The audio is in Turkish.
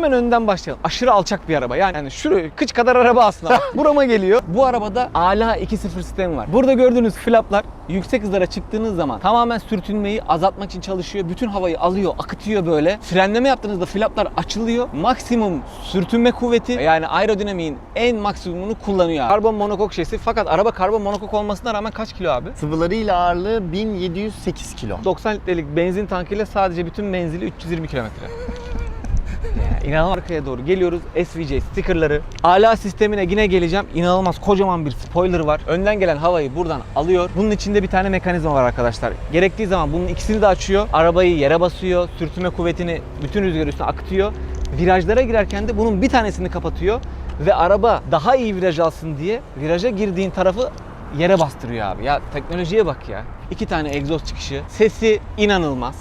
Hemen önden başlayalım. Aşırı alçak bir araba. Yani, yani şuraya kıç kadar araba aslında. Burama geliyor. Bu arabada ala 2.0 sistemi var. Burada gördüğünüz flaplar yüksek hızlara çıktığınız zaman tamamen sürtünmeyi azaltmak için çalışıyor. Bütün havayı alıyor, akıtıyor böyle. Frenleme yaptığınızda flaplar açılıyor. Maksimum sürtünme kuvveti yani aerodinamiğin en maksimumunu kullanıyor. abi. Karbon monokok şesi fakat araba karbon monokok olmasına rağmen kaç kilo abi? Sıvılarıyla ağırlığı 1708 kilo. 90 litrelik benzin tankıyla sadece bütün menzili 320 kilometre. İnanılmaz arkaya doğru geliyoruz. SVJ stickerları. Ala sistemine yine geleceğim. İnanılmaz kocaman bir spoiler var. Önden gelen havayı buradan alıyor. Bunun içinde bir tane mekanizma var arkadaşlar. Gerektiği zaman bunun ikisini de açıyor. Arabayı yere basıyor. Sürtünme kuvvetini bütün rüzgar üstüne akıtıyor. Virajlara girerken de bunun bir tanesini kapatıyor. Ve araba daha iyi viraj alsın diye viraja girdiğin tarafı yere bastırıyor abi. Ya teknolojiye bak ya. İki tane egzoz çıkışı. Sesi inanılmaz.